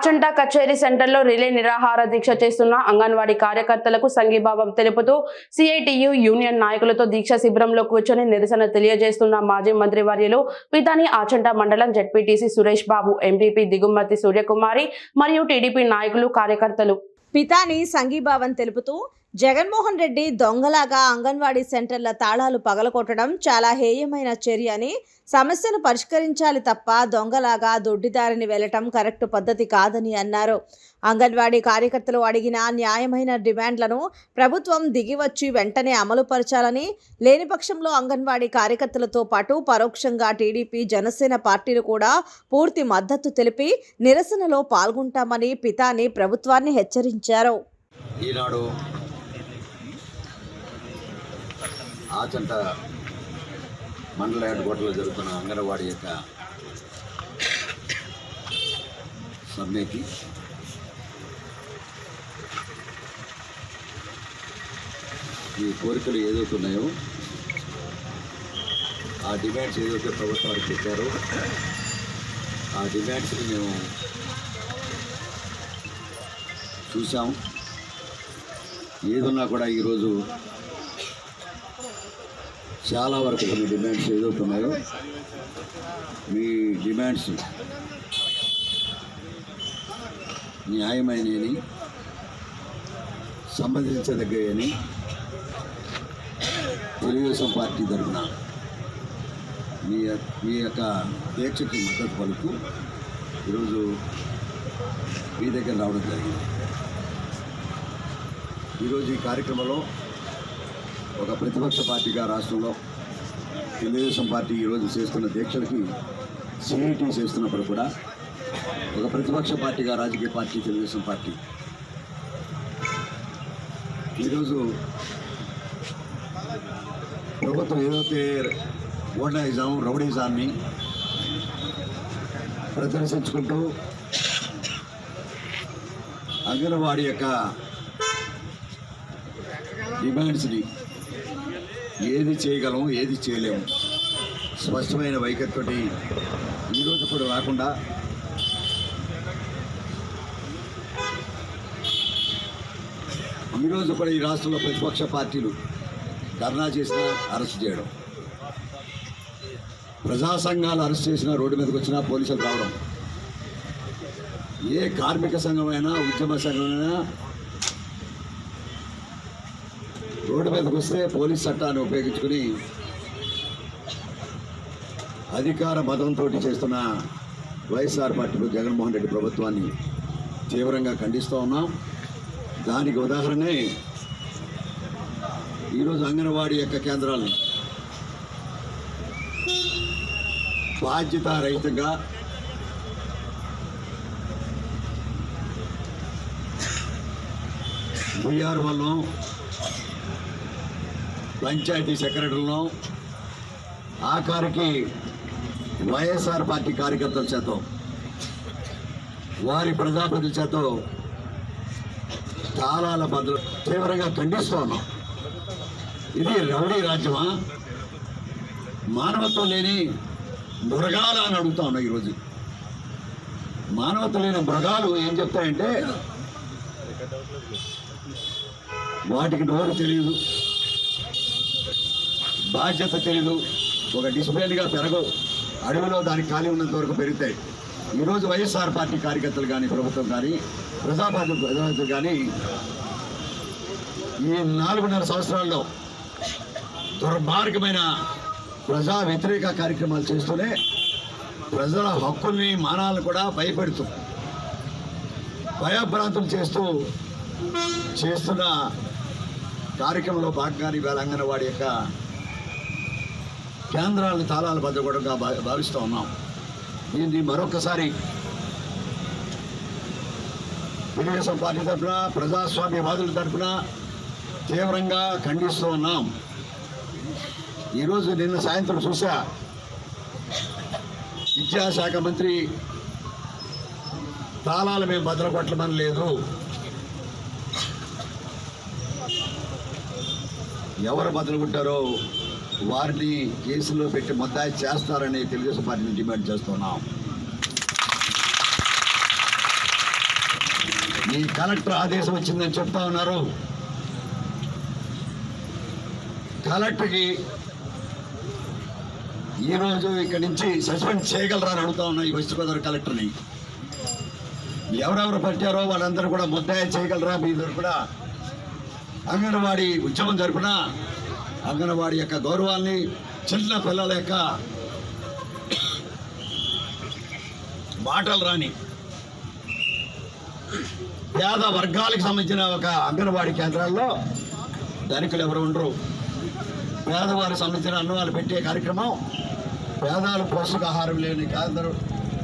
ఆచంట కచేరీ సెంటర్లో రిలే నిరాహార దీక్ష చేస్తున్న అంగన్వాడీ కార్యకర్తలకు సంఘీభావం తెలుపుతూ సిఐటియు యూనియన్ నాయకులతో దీక్ష శిబిరంలో కూర్చొని నిరసన తెలియజేస్తున్న మాజీ మంత్రి వర్యులు పితాని ఆచంట మండలం జడ్పీటీసీ సురేష్ బాబు ఎంపీపీ దిగుమతి సూర్యకుమారి మరియు టీడీపీ నాయకులు కార్యకర్తలు. పితాని సంఘీభావం తెలుపుతూ జగన్మోహన్ రెడ్డి దొంగలాగా అంగన్వాడీ సెంటర్ల తాళాలు పగలకొట్టడం చాలా హేయమైన చర్య అని సమస్యను పరిష్కరించాలి తప్ప దొంగలాగా దొడ్డిదారిని వెళ్ళటం కరెక్ట్ పద్ధతి కాదని అన్నారు. అంగన్వాడీ కార్యకర్తలు అడిగిన న్యాయమైన డిమాండ్లను ప్రభుత్వం దిగివచ్చి వెంటనే అమలు పరచాలని లేని పక్షంలో అంగన్వాడీ కార్యకర్తలతో పాటు పరోక్షంగా టీడీపీ జనసేన పార్టీలు కూడా పూర్తి మద్దతు తెలిపి నిరసనలో పాల్గొంటామని పితాని ప్రభుత్వాన్ని హెచ్చరించారు. ఈనాడు ఆచంట మండల హెడ్ క్వార్టర్లో జరుగుతున్న అంగన్వాడీ యొక్క సమ్మెకి ఈ కోరికలు ఏదైతే ఉన్నాయో ఆ డిమాండ్స్ ఏదైతే ప్రభుత్వానికి పెట్టారో ఆ డిమాండ్స్ని మేము చూసాం ఏదున్నా కూడా ఈరోజు చాలా వరకు కొన్ని డిమాండ్స్ ఏదైతే మీ డిమాండ్స్ న్యాయమైనవి సంబంధించదగ్గని తెలుగుదేశం పార్టీ తరఫున మీ మీ యొక్క దీక్షకి మద్దతు పలుకు ఈరోజు మీ దగ్గర రావడం జరిగింది. ఈరోజు ఈ కార్యక్రమంలో ఒక ప్రతిపక్ష పార్టీగా రాష్ట్రంలో తెలుగుదేశం పార్టీ ఈరోజు చేస్తున్న దీక్షలకి సిఐటి చేస్తున్నప్పుడు కూడా ఒక ప్రతిపక్ష పార్టీగా రాజకీయ పార్టీ తెలుగుదేశం పార్టీ. ఈరోజు ప్రభుత్వం ఏదైతే ఓటాయిజం రౌడీజాన్ని ప్రదర్శించుకుంటూ అంగన్వాడీ యొక్క డిమాండ్స్ని ఏది చేయగలం ఏది చేయలేము. స్పష్టమైన వైఖరితోటి ఈరోజు కూడా రాకుండా ఈరోజు కూడా ఈ రాష్ట్రంలో ప్రతిపక్ష పార్టీలు ధర్నా చేసినా అరెస్ట్ చేయడం. ప్రజా సంఘాలు అరెస్ట్ చేసినా రోడ్డు మీదకి వచ్చినా పోలీసులు రావడం. ఏ కార్మిక సంఘమైనా ఉద్యమ సంఘమైనా రోడ్డు మీదకి వస్తే పోలీస్ చట్టాన్ని ఉపయోగించుకుని అధికార మతంతో చేస్తున్న వైఎస్ఆర్ పార్టీలో జగన్మోహన్ రెడ్డి ప్రభుత్వాన్ని తీవ్రంగా ఖండిస్తూ ఉన్నాం. దానికి ఉదాహరణే ఈరోజు అంగన్వాడీ యొక్క కేంద్రాలను బాధ్యతారహితంగా బీఆర్ వల్ల పంచాయతీ సెక్రటరీలను ఆఖరికి వైఎస్ఆర్ పార్టీ కార్యకర్తల చేత వారి ప్రజాప్రతినిధుల చేత తాళాల బదులు తీవ్రంగా ఖండిస్తూ ఉన్నాం. ఇది రౌడీ రాజ్యమా? మానవత్వం లేని మృగాల అని అడుగుతా ఉన్నాం ఈరోజు. మానవత్వం లేని మృగాలు ఏం చెప్తాయంటే వాటికి నోరు తెలియదు బాధ్యత తెలియదు ఒక డిసిప్లిన్గా పెరగవు అడవిలో దానికి ఖాళీ ఉన్నంత వరకు పెరుగుతాయి ఈరోజు వైఎస్ఆర్ పార్టీ కార్యకర్తలు కానీ ప్రభుత్వం కానీ ప్రజాపార్టీ ప్రజాపతి కానీ ఈ నాలుగున్నర సంవత్సరాల్లో దుర్మార్గమైన ప్రజా వ్యతిరేక కార్యక్రమాలు చేస్తూనే ప్రజల హక్కుల్ని మానాలను కూడా భయపెడుతూ భయభ్రాంతులు చేస్తూ చేస్తున్న కార్యక్రమంలో భాగంగా ఇవాళ అంగన్వాడి యొక్క కేంద్రాలను తాళాలు భద్రపడంగా భా భావిస్తూ ఉన్నాం. దీన్ని మరొకసారి తెలుగుదేశం పార్టీ తరఫున ప్రజాస్వామ్యవాదుల తరఫున తీవ్రంగా ఖండిస్తూ ఉన్నాం. ఈరోజు నిన్న సాయంత్రం చూసా విద్యాశాఖ మంత్రి తాళాలు మేము భద్రపట్టమని లేదు. ఎవరు బదులుకుంటారో వారిని కేసులో పెట్టి ముద్దాయి చేస్తారని తెలుగుదేశం పార్టీని డిమాండ్ చేస్తున్నాం. ఈ కలెక్టర్ ఆదేశం వచ్చిందని చెప్తా ఉన్నారు. కలెక్టర్కి ఈరోజు ఇక్కడి నుంచి సస్పెండ్ చేయగలరా అని అడుగుతా ఉన్నా ఈ వెస్ట్ గోదావరి కలెక్టర్ని. ఎవరెవరు పట్టారో వాళ్ళందరూ కూడా ముద్దాయి చేయగలరా మీ కూడా? అంగన్వాడీ ఉద్యమం జరుపున అంగన్వాడీ యొక్క గౌరవాన్ని చిన్న పిల్లల యొక్క మాటలు రాని పేద వర్గాలకు సంబంధించిన ఒక అంగన్వాడీ కేంద్రాల్లో ధనికులు ఎవరు ఉండరు. పేదవారికి సంబంధించిన అన్నవాళ్ళు పెట్టే కార్యక్రమం పేదలు పోషకాహారం లేని కేంద్రం.